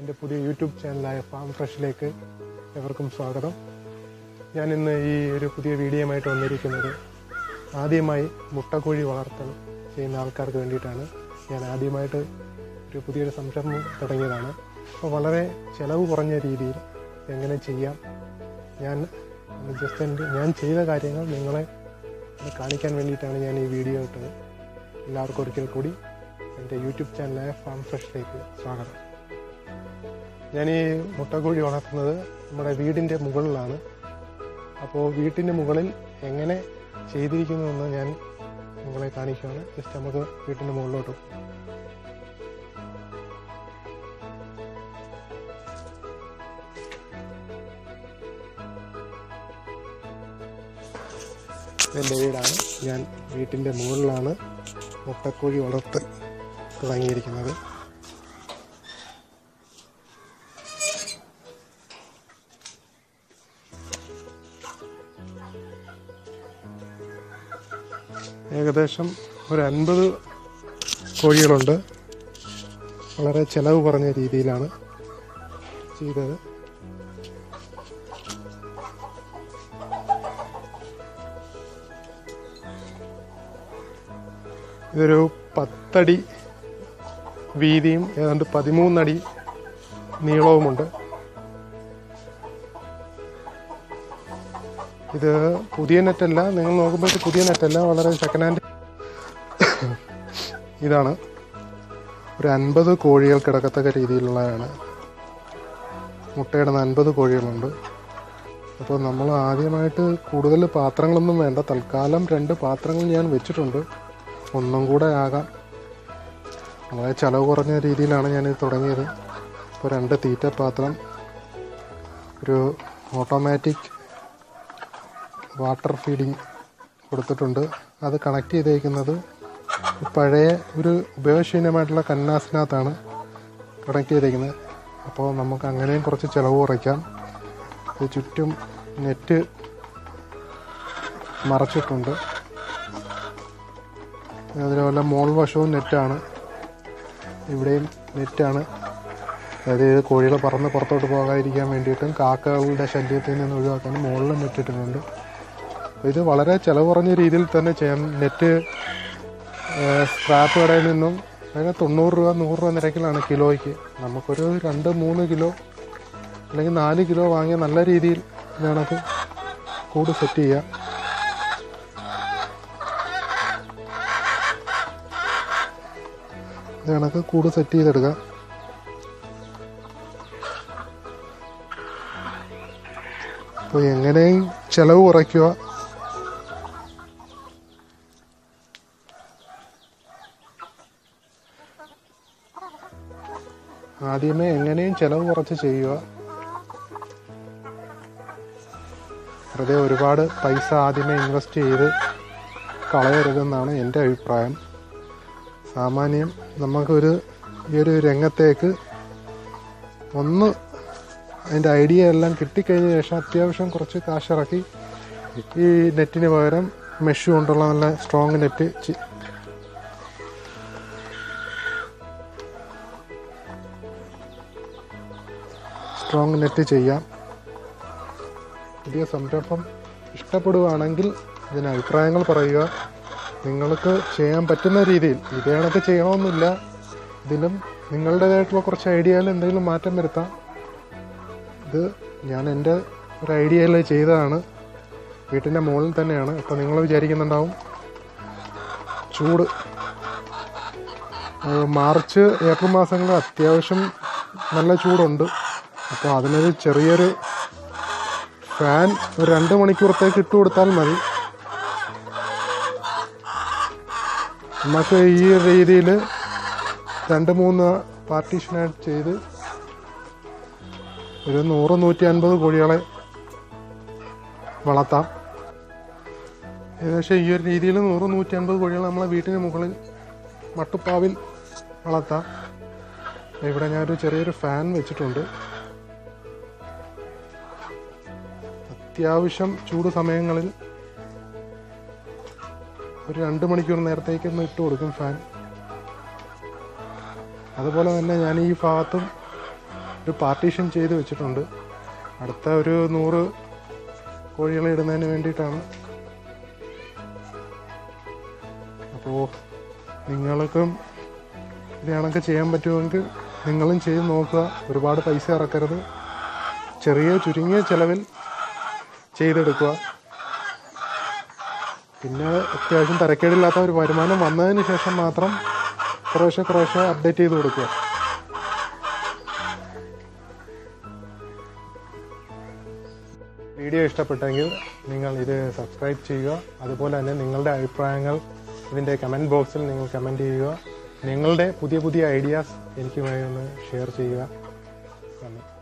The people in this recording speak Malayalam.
എന്റെ പുതിയ യൂട്യൂബ് ചാനലായ ഫാം ഫ്രഷിലേക്ക് എവർക്കും സ്വാഗതം. ഞാൻ ഇന്ന് ഈ ഒരു പുതിയ വീഡിയോയുമായിട്ട് വന്നിരിക്കുന്നത് ആദ്യമായി മുട്ടക്കോഴി വളർത്തൽ ചെയ്യുന്ന ആൾക്കാർക്ക് വേണ്ടിയിട്ടാണ്. ഞാൻ ആദ്യമായിട്ട് ഒരു പുതിയൊരു സംരംഭം തുടങ്ങിയതാണ്. അപ്പോൾ വളരെ ചിലവ് കുറഞ്ഞ രീതിയിൽ എങ്ങനെ ചെയ്യാം? ഞാൻ ജസ്റ്റ് എന്റെ ഞാൻ ചെയ്ത കാര്യങ്ങൾ നിങ്ങളെ കാണിക്കാൻ വേണ്ടിയിട്ടാണ് ഞാൻ ഈ വീഡിയോ ഇട്ടത്. എല്ലാവർക്കും ഒരിക്കൽ കൂടി എന്റെ യൂട്യൂബ് ചാനലായ ഫാം ഫ്രഷിലേക്ക് സ്വാഗതം. ഞാൻ ഈ മുട്ടക്കോഴി വളർത്തുന്നത് നമ്മുടെ വീടിന്റെ മുകളിലാണ്. അപ്പോൾ വീട്ടിന്റെ മുകളിൽ എങ്ങനെ ചെയ്തിരിക്കുന്നുവെന്ന് ഞാൻ നിങ്ങളെ കാണിക്കുകയാണ്. ജസ്റ്റ് നമുക്ക് വീട്ടിന്റെ മുകളിലോട്ട്. എന്റെ വീടാണ്. ഞാൻ വീട്ടിന്റെ മുകളിലാണ് മുട്ടക്കോഴി വളർത്ത് തുടങ്ങിയിരിക്കുന്നത്. ഏകദേശം ഒരു അൻപത് കോഴികളുണ്ട്. വളരെ ചിലവ് കുറഞ്ഞ രീതിയിലാണ് ചെയ്തത്. ഇതൊരു പത്തടി വീതിയും ഏതാണ്ട് പതിമൂന്നടി നീളവുമുണ്ട്. ഇത് പുതിയ നെറ്റല്ല. നിങ്ങൾ നോക്കുമ്പോൾ ഇത് പുതിയ നെറ്റല്ല. വളരെ സെക്കൻഡ് ഹാൻഡ് ഇതാണ്. ഒരു അൻപത് കോഴികൾ കിടക്കത്തക്ക രീതിയിലുള്ളതാണ്. മുട്ടയിടുന്ന അൻപത് കോഴികളുണ്ട്. അപ്പോൾ നമ്മൾ ആദ്യമായിട്ട് കൂടുതൽ പാത്രങ്ങളൊന്നും വേണ്ട. തൽക്കാലം രണ്ട് പാത്രങ്ങൾ ഞാൻ വെച്ചിട്ടുണ്ട്. ഒന്നും കൂടെ ആകാം. വളരെ ചിലവ് കുറഞ്ഞ രീതിയിലാണ് ഞാനിത് തുടങ്ങിയത്. ഇപ്പോൾ രണ്ട് തീറ്റ പാത്രം. ഒരു ഓട്ടോമാറ്റിക് വാട്ടർ ഫീഡിങ് കൊടുത്തിട്ടുണ്ട്. അത് കണക്ട് ചെയ്തേക്കുന്നത് പഴയ ഒരു ഉപയോഗശൂന്യമായിട്ടുള്ള കന്നാസിനകത്താണ് കണക്ട് ചെയ്തേക്കുന്നത്. അപ്പോൾ നമുക്ക് അങ്ങനെയും കുറച്ച് ചിലവ് കുറയ്ക്കാം. ചുറ്റും നെറ്റ് മറച്ചിട്ടുണ്ട്. അതുപോലെ മോൾ വശവും നെറ്റാണ്. ഇവിടെയും നെറ്റാണ്. അതായത് കോഴികൾ പറന്ന് പുറത്തോട്ട് പോകാതിരിക്കാൻ വേണ്ടിയിട്ടും കാക്കകളുടെ ശല്യത്തിൽ നിന്ന് ഒഴിവാക്കാനും മുകളിലും നെറ്റിട്ടിട്ടുണ്ട് ഇത് വളരെ ചിലവ് കുറഞ്ഞ രീതിയിൽ തന്നെ ചെയ്യാം. നെറ്റ് സ്ക്രാപ്പ് കടയിൽ നിന്നും അതിന് തൊണ്ണൂറ് രൂപ നൂറ് രൂപ നിരക്കിലാണ് കിലോയ്ക്ക്. നമുക്കൊരു രണ്ട് മൂന്ന് കിലോ അല്ലെങ്കിൽ നാല് കിലോ വാങ്ങിയ നല്ല രീതിയിൽ വേണത് കൂട് സെറ്റ് ചെയ്യാം. കണക്ക് കൂട് സെറ്റ് ചെയ്തെടുക്കാം. അപ്പോൾ എങ്ങനെയും ചിലവ് കുറയ്ക്കുക. ആദ്യമേ എങ്ങനെയും ചിലവ് കുറച്ച് ചെയ്യുക. വെറുതെ ഒരുപാട് പൈസ ആദ്യമേ ഇൻവെസ്റ്റ് ചെയ്ത് കളയരുതെന്നാണ് എന്റെ അഭിപ്രായം. സാമാന്യം നമുക്കൊരു ഈ ഒരു രംഗത്തേക്ക് ഒന്ന് അതിന്റെ ഐഡിയ എല്ലാം കിട്ടിക്കഴിഞ്ഞ ശേഷം അത്യാവശ്യം കുറച്ച് കാശിറക്കി ഈ നെറ്റിന് പകരം മെഷ് കൊണ്ടുള്ള നല്ല സ്ട്രോങ് നെറ്റ് സ്ട്രോങ് നെറ്റ് ചെയ്യാം. പുതിയ സംരംഭം ഇഷ്ടപ്പെടുകയാണെങ്കിൽ ഇതിന് അഭിപ്രായങ്ങൾ പറയുക. നിങ്ങൾക്ക് ചെയ്യാൻ പറ്റുന്ന രീതിയിൽ ഇതേ കണക്ക് ചെയ്യണമെന്നില്ല. ഇതിലും നിങ്ങളുടേതായിട്ടുള്ള കുറച്ച് ഐഡിയയിൽ എന്തെങ്കിലും മാറ്റം വരുത്താം. ഇത് ഞാൻ എന്റെ ഒരു ഐഡിയയിൽ ചെയ്തതാണ്. വീട്ടിന്റെ മുകളിൽ തന്നെയാണ്. അപ്പോൾ നിങ്ങൾ വിചാരിക്കുന്നുണ്ടാവും. ചൂട്. മാർച്ച് ഏപ്രിൽ മാസങ്ങളിൽ അത്യാവശ്യം നല്ല ചൂടുണ്ട്. അപ്പോൾ അതിനൊരു ചെറിയൊരു ഫാൻ ഒരു രണ്ട് മണിക്കൂറത്തേക്ക് ഇട്ട് കൊടുത്താൽ മതി. നമുക്ക് ഈ രീതിയിൽ രണ്ട് മൂന്ന് പാർട്ടീഷനായിട്ട് ചെയ്ത് ഒരു നൂറ് നൂറ്റി അൻപത് കോഴികളെ വളർത്താം. ഏകദേശം ഈ ഒരു രീതിയിൽ നൂറ് നൂറ്റി അൻപത് കോഴികൾ നമ്മളെ വീട്ടിന് മുകളിൽ മട്ടുപ്പാവിൽ വളർത്താം. ഇവിടെ ഞാനൊരു ചെറിയൊരു ഫാൻ വെച്ചിട്ടുണ്ട്. അത്യാവശ്യം ചൂട് സമയങ്ങളിൽ ഒരു രണ്ട് മണിക്കൂർ നേരത്തേക്ക് ഒന്ന് ഇട്ട് കൊടുക്കും ഫാൻ. അതുപോലെ തന്നെ ഞാൻ ഈ ഭാഗത്തും ഒരു പാർട്ടീഷൻ ചെയ്ത് വെച്ചിട്ടുണ്ട്. അടുത്ത ഒരു നൂറ് കോഴികളെ ഇടുന്നതിന് വേണ്ടിയിട്ടാണ്. അപ്പോൾ നിങ്ങൾക്കും ഇത് കണക്ക് ചെയ്യാൻ പറ്റുമെങ്കിൽ നിങ്ങളും ചെയ്ത് നോക്കുക. ഒരുപാട് പൈസ ഇറക്കരുത്. ചെറിയ ചുരുങ്ങിയ ചിലവിൽ ചെയ്തെടുക്കുക. പിന്നെ അത്യാവശ്യം തരക്കേടില്ലാത്ത ഒരു വരുമാനം വന്നതിന് ശേഷം മാത്രം കുറേശ്ശെ കുറേശ്ശെ അപ്ഡേറ്റ് ചെയ്ത് കൊടുക്കുക. വീഡിയോ ഇഷ്ടപ്പെട്ടെങ്കിൽ നിങ്ങൾ ഇത് സബ്സ്ക്രൈബ് ചെയ്യുക. അതുപോലെ തന്നെ നിങ്ങളുടെ അഭിപ്രായങ്ങൾ ഇതിന്റെ കമന്റ് ബോക്സിൽ നിങ്ങൾ കമന്റ് ചെയ്യുക. നിങ്ങളുടെ പുതിയ പുതിയ ഐഡിയാസ് എനിക്ക് ഒന്ന് ഷെയർ ചെയ്യുക. നന്ദി.